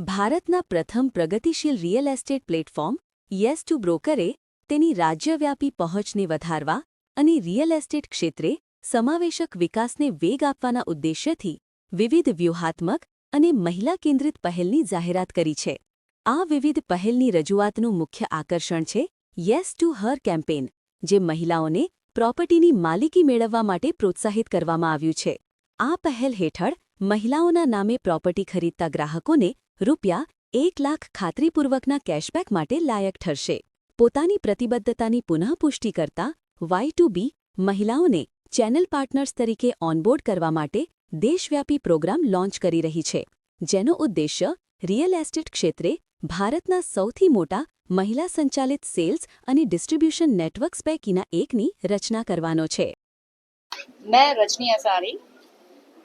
ભારતના પ્રથમ પ્રગતિશીલ real estate platform, yes two બ્રોકરે, તેની રાજ્યવ્યાપી પહોંચને વધારવા અને રિયલ એસ્ટેટ ક્ષેત્રે સમાવેશક વિકાસને વેગ આપવાના ઉદ્દેશ્યથી વિવિધ વ્યૂહાત્મક અને મહિલા કેન્દ્રિત પહેલની જાહેરાત કરી છે. આ વિવિધ પહેલની રજૂઆતનું મુખ્ય આકર્ષણ છે યેસ ટુ હર કેમ્પેન જે મહિલાઓને પ્રોપર્ટીની માલિકી મેળવવા માટે પ્રોત્સાહિત કરવામાં આવ્યું છે. આ પહેલ હેઠળ મહિલાઓના નામે પ્રોપર્ટી ખરીદતા ગ્રાહકોને રૂપિયા એક લાખ ખાતરીપૂર્વકના કેશબેક માટે લાયક ઠરશે. પોતાની પ્રતિબદ્ધતાની પુનઃપુષ્ટિ કરતા વાય ટુ બી મહિલાઓને ચેનલ પાર્ટનર્સ તરીકે ઓનબોર્ડ કરવા માટે દેશવ્યાપી પ્રોગ્રામ લોન્ચ કરી રહી છે, જેનો ઉદ્દેશ્ય રિયલ એસ્ટેટ ક્ષેત્રે ભારતના સૌથી મોટા મહિલા સંચાલિત સેલ્સ અને ડિસ્ટ્રીબ્યુશન નેટવર્ક્સ પૈકીના એકની રચના કરવાનો છે. મેં રજની અસારી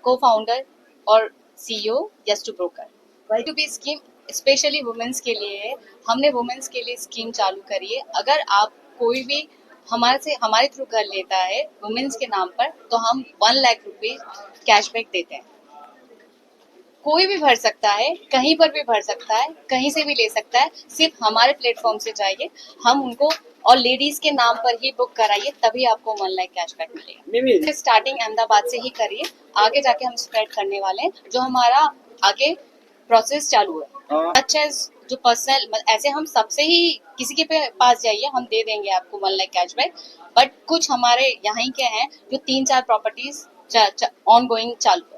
કો ફાઉન્ડર ઓર CEO yes broker. Y two B scheme specially women's के लिए है हमने वुमेन्स के लिए स्कीम चालू करी है। अगर आप कोई भी हमारे से हमारे थ्रू घर लेता है वुमेन्स के नाम पर तो हम वन लाख रुपए कैशबैक देते हैं। कोई भी भर सकता है कहीं पर भी भर सकता है कहीं से भी ले सकता है सिर्फ़ हमारे प्लेटफॉर्म से जाइए हम उनको और लेडीज़ के नाम पर ही बुक कराइए तभी आपको वन लाख कैशबैक मिलेगा। स्टार्टिंग अहमदाबाद से ही करिए आगे जाके हम स्प्रेड करने वाले हैं जो हमारा आगे प्रोसेस चालू है। अच्छा जो पर्सनल ऐसे हम सबसे ही किसी के पे- पास जाइए हम दे देंगे आपको वन लाख कैशबैक बट कुछ हमारे यहाँ के हैं जो तीन चार प्रॉपर्टीज़ ऑन गोइंग चालू है।